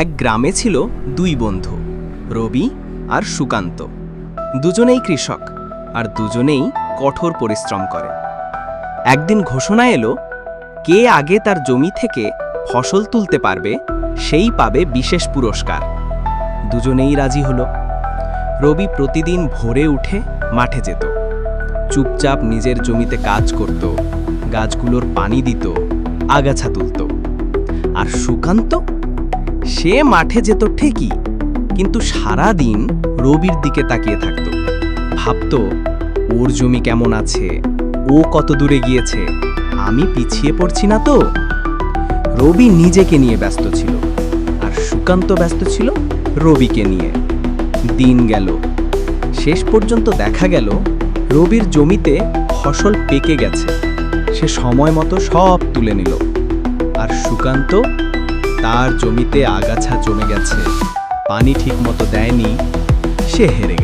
এক গ্রামে ছিল দুই বন্ধু, রবি আর সুকান্ত। দুজনেই কৃষক আর দুজনেই কঠোর পরিশ্রম করে। একদিন ঘোষণা এলো, কে আগে তার জমি থেকে ফসল তুলতে পারবে সেই পাবে বিশেষ পুরস্কার। দুজনেই রাজি হলো। রবি প্রতিদিন ভোরে উঠে মাঠে যেত। চুপচাপ নিজের জমিতে কাজ করত, গাছগুলোর পানি দিত, আগাছা তুলত। আর সুকান্ত সে মাঠে যেত ঠিকই, কিন্তু সারা দিন রবির দিকে তাকিয়ে থাকত। ভাবত, ওর জমি কেমন আছে? ও কত দূরে গিয়েছে? আমি পিছিয়ে পড়ছি না তো? রবি নিজেকে নিয়ে ব্যস্ত ছিল, আর সুকান্ত ব্যস্ত ছিল রবিকে নিয়ে। দিন গেল। শেষ পর্যন্ত দেখা গেল, রবির জমিতে ফসল পেকে গেছে। সে সময় মতো সব তুলে নিল। আর সুকান্ত তার জমিতে আগাছা জমে গেছে। পানি ঠিক মতো দেয়নি। সে হেরে